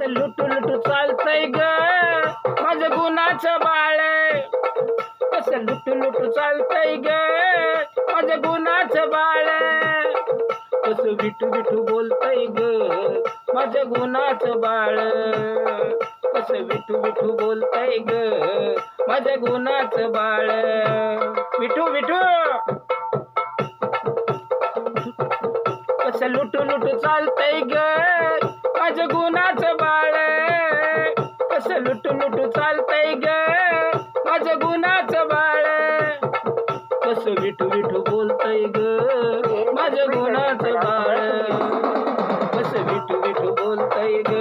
असं लुटू लुटू चालतंय ग. माझ गुणाचं बाळ कसं लुटू लुटू चालतंय ग. माझ गुणाच बाळ कस विटू विटू बोलतय ग. माझ गुणाचं बाळ कस विटू विठू बोलतय ग. माझ गुणाचं बाळ विठू विठू. कसं लुटू लुटू चालतंय ग. माझं गुणाचं बाळ कसं लुटू लुटू चालतय ग. माझ गुणाचं बाळ कसं विठू विठू बोलतय ग. माझ गुणाचं बाळ कस विठू विठू बोलतय ग.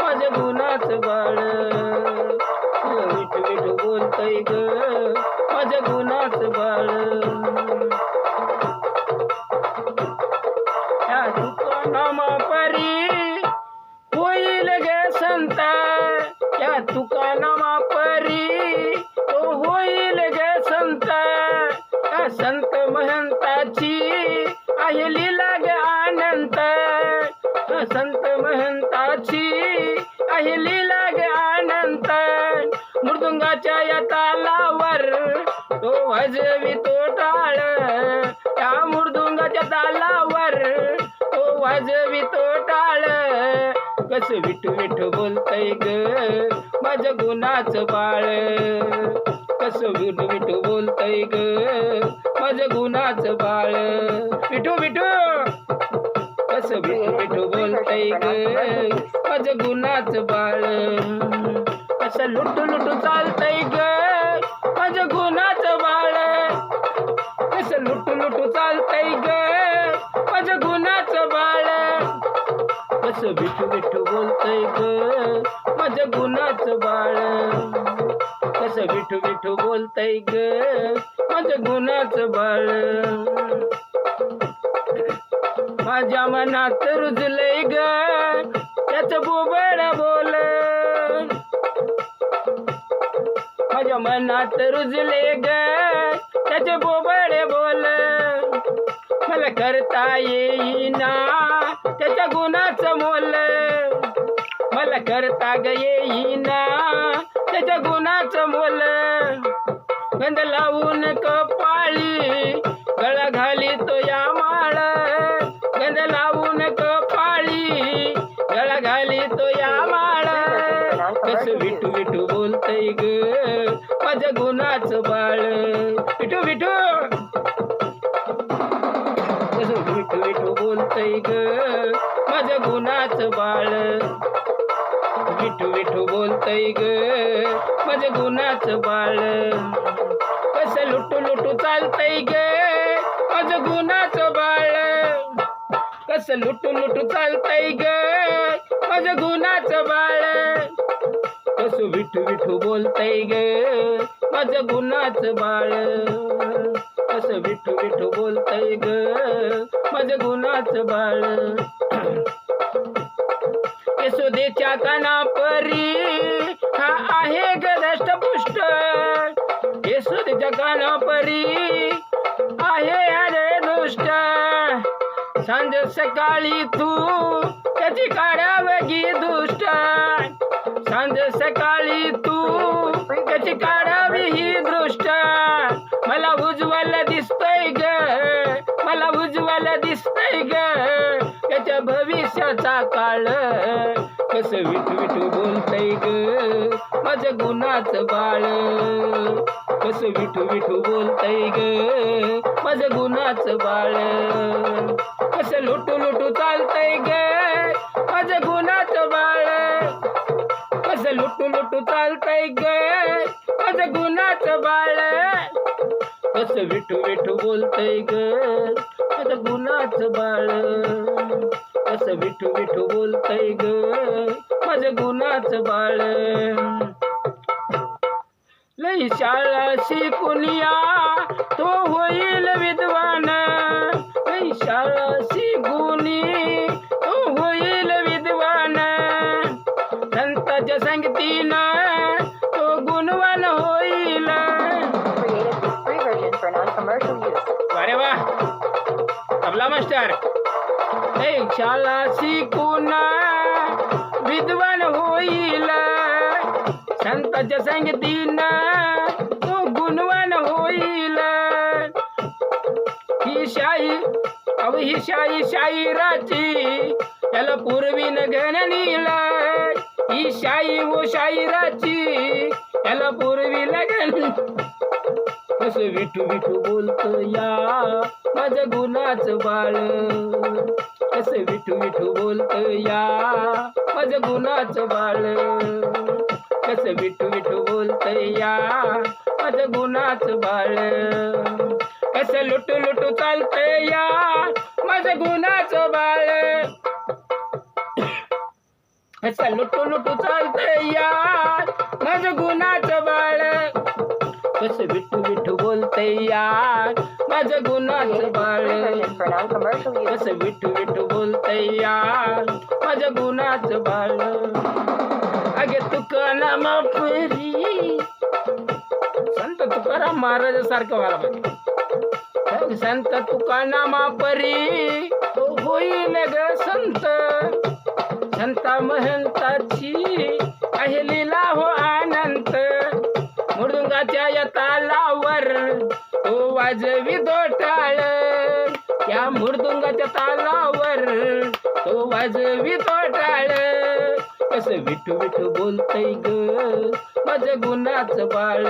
माझ गुणाचं बाळ कसं विठू विठू बोलतय ग. माझ गुणाचं बाळ महंताची लाग अनंत मृदुंगाच्या या तालावर तो वाजवी तो टाळ. त्या मृदुंगाच्या तालावर तो वाजवी तो टाळ. कस विठू विठू बोलतय ग माझ्या गुणाचं बाळ. कस विठू विठू बोलतय ग माझ्या गुणाचं बाळ. विठू विठू! बोलतय ग अज गुणाच बाळ. असं लुटू लुटू चालतय ग. अज गुणाच बाळ. असं लुटू लुटू चालतय ग. अज गुणाचं बाळ. असं बिठू बिठू बोलतय ग. माझ्या गुणाचं बाळ. कसं विठू विठू बोलतय ग. माझ्या गुणाचं बाळ. माझ्या मनात रुजलंय ग. त्याच बोबड बोल. माझ्या मनात रुजले ग. त्याचे बोबडे बोल. मला करता येईना त्याच्या गुणाचं मोल. मला करता ग येईना त्याच्या गुणाचं मोल. गंध लावून कपाळी घाली तो या माळा कस विठू विठू बोलतय ग. माझ्या गुणाचं बाळ. विठू विठू. कस विठू विठू बोलतय ग. माझ्या गुणाचं बाळ. विठू विठू बोलतय ग. माझ्या गुणाचं बाळ. कसं लुटू लुटू चालतय ग. माझं गुणाचं बाळ. कसं लुटू लुटू चालतय ग. माझं गुणाचं बाळ. कसं विठू विठू बोलतय ग माझं गुणाचं बाळ. कसं विठू विठू बोलतय ग माझं गुणाचं बाळ. यशोदेच्या कानापरी हा आहे ग दष्टपुष्ट यशोदेच्या कानापरी आहे अरे दुष्ट. सांज सकाळी तू त्याची काढावगी दुष्ट. सांज सकाळी तू त्याची काढावी ही दृष्ट. मला उज्ज्वल दिसतय ग. मला उज्ज्वल दिसतय ग. त्याच्या भविष्याचा काळ. कस विठू बोलतय ग. माझं गुणाचं बाळ. कस विठू विठू बोलतय ग. माझं गुणाचं बाळ. कस लुटू लुटू चालतय ग. माझं गुणाचं बाळ कस लुटू लुटू चालतय ग. माझं गुणाचं बाळ कस विठू विठू बोलतय ग. माझ गुणाचं बाळ कस विठू विठू बोलतय ग. माझ गुणाचं बाळ लई शाळा शिकुनिया तो होईल तबला मास्टर. शाला शाळा शिकून विद्वान होईल. संताच्या संगतीनं तो गुणवान होईल. ही शाही अव ही शाही शाहिराची त्याला पूर्वी न गणनील ही शाही व शाहिराची त्याला पूर्वी लगन कसं विठू विठू बोलतो या माझ्या गुणाचं बाळ. कसं विठू विठू बोलतो या माझ्या गुणाचं बाळ. कसं विठू विठू बोलतो या माझ्या गुणाचं बाळ. कसं लुटू लुटू चालतंय या माझ्या गुणाचं बाळ. असं लुटू लुटू चालतंय या माझ्या गुणाच कसं विठू विठू बोलतंय यार? माझं गुणाचं बाळ. कसं विठू विठू बोलतंय यार? माझं गुणाचं बाळ. अगे तुका नामा परी संत तुकाराम महाराजासारखं व्हायला पाहिजे. संत तुका नामा परी तो होईल ग संत. संता महंताची. आहे लीला हो आनंद मृदुंगाच्या या तालावर तो वाजवी दोटाळ या मृदुंगाच्या तालावर तो वाजवी दोटाळ कसं विठू विठू बोलतय ग माझ गुणाचं बाळ.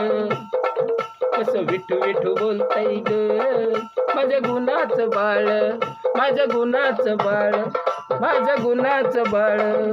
कसं विठू विठू बोलतय ग माझ्या गुणाचं बाळ. माझ्या गुणाचं बाळ. माझ्या गुणाचं बाळ.